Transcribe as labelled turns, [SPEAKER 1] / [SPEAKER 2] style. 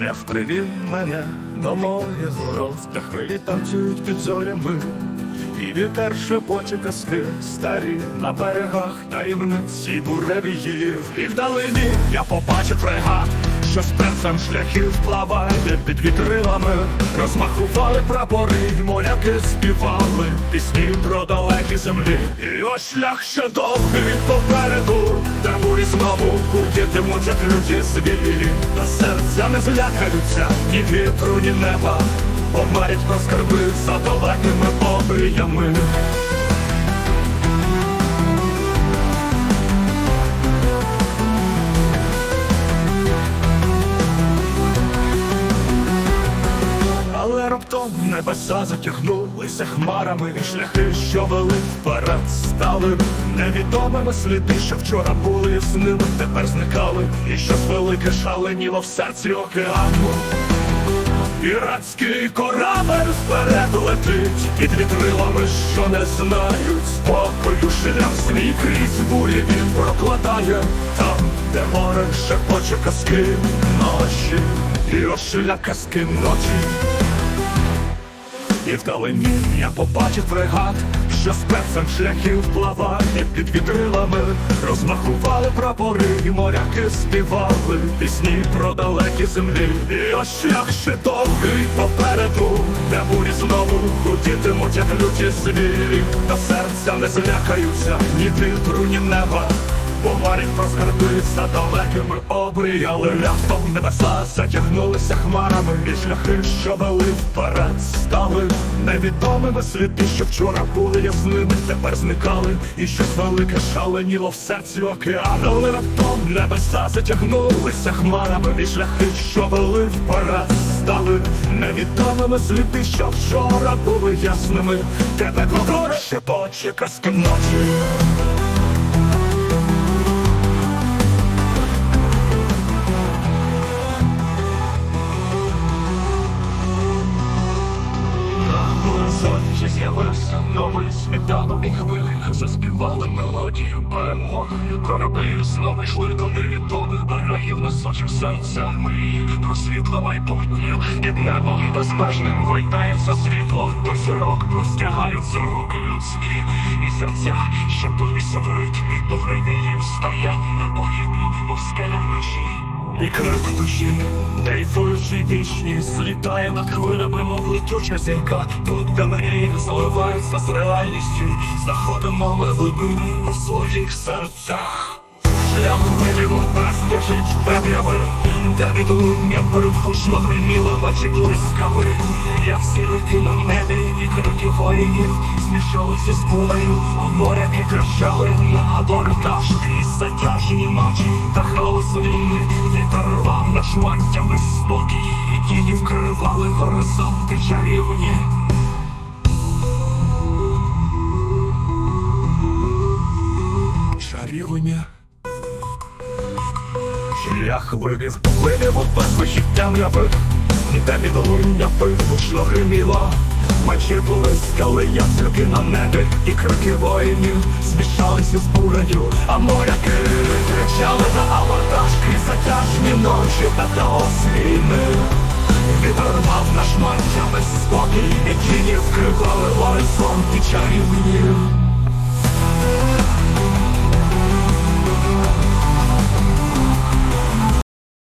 [SPEAKER 1] шлях привів мене до моїх горов, де хвилі танцюють під зорями. І вітер шепоче казки старі на берегах таємниці буревіїв. І вдалині я побачив фрегат, що перцем шляхів плаває під вітрилами. Розмахували прапори, й моряки співали пісні про далекі землі. І ось шлях ще довгий попереду, де бурі знову гудітимуть, як люті звірі. Та серця не злякаються ні вітру, ні неба. Помарять про скарби за далекими обріями. Небеса затягнулися хмарами, і шляхи, що вели вперед, стали невідомими сліди, що вчора були ясними, тепер зникали, і щось велике шаленіло в серці океану. Піратський корабель вперед летить під вітрилами, що не знають спокою, шлях свій крізь бурі він прокладає там, де море шепоче казки ночі, і ошля казки ночі. І вдалині я побачив фрегат, що з перцем шляхів плаває під вітрилами, розмахували прапори, і моряки співали пісні про далекі землі. І ось шлях ще довгий попереду, де бурі знову гудітимуть, як люті звірі, та серця не злякаються ні вітру, ні неба. Говорить про скарби за далекими обріяли Раптом небеса затягнулися хмарами І шляхи, що вели вперед, стали невідомими сліди, що вчора були ясними, тепер зникали, і щось велике шаленіло в серці океану. Але раптом небеса затягнулися хмарами І шляхи, що вели вперед, стали невідомими сліди, що вчора були ясними, тебе говорить шепоче казки ночі. Сонце світанок і хвилі заспівали мелодію перемоги. Кораблі знову йшли до невідомих берегів, несучи серця мрії про світло майбутнє. Під небом безмежним вийнається світло, до зірок простягаються руки людські, і серця, що билися в ритмі, до гринів стає непогідно у скелях вночі. І крик душі, дрейфуючи вічні, злітає над хвилями, мов летюча зірка. Тут де мрії заливаються з реальністю, знаходимо ми глибини у своїх серцях. Шлях виріву нас біжить темряви, де відлуння перепушно гриміло очі блискави. Я всі руки на небі, і кроки воїнів змішалися з болею, а моря підрощали на бортах і затяжні ночі та хаос війни. Вітер рвав на шматтями спокій, і тіні вкривали горизонти. Чарівні. Шлях вивів, вивів у безвихід темряви, де відлуння вибушно гриміло. Мечі блискали ястрюки на небі, і крики воїнів змішалися з бурею, а моряки кричали на крізь затяжні ночі та хаос війни. Відорвав наш маття без спокій, і тіні вкривали горизонт і чарівні.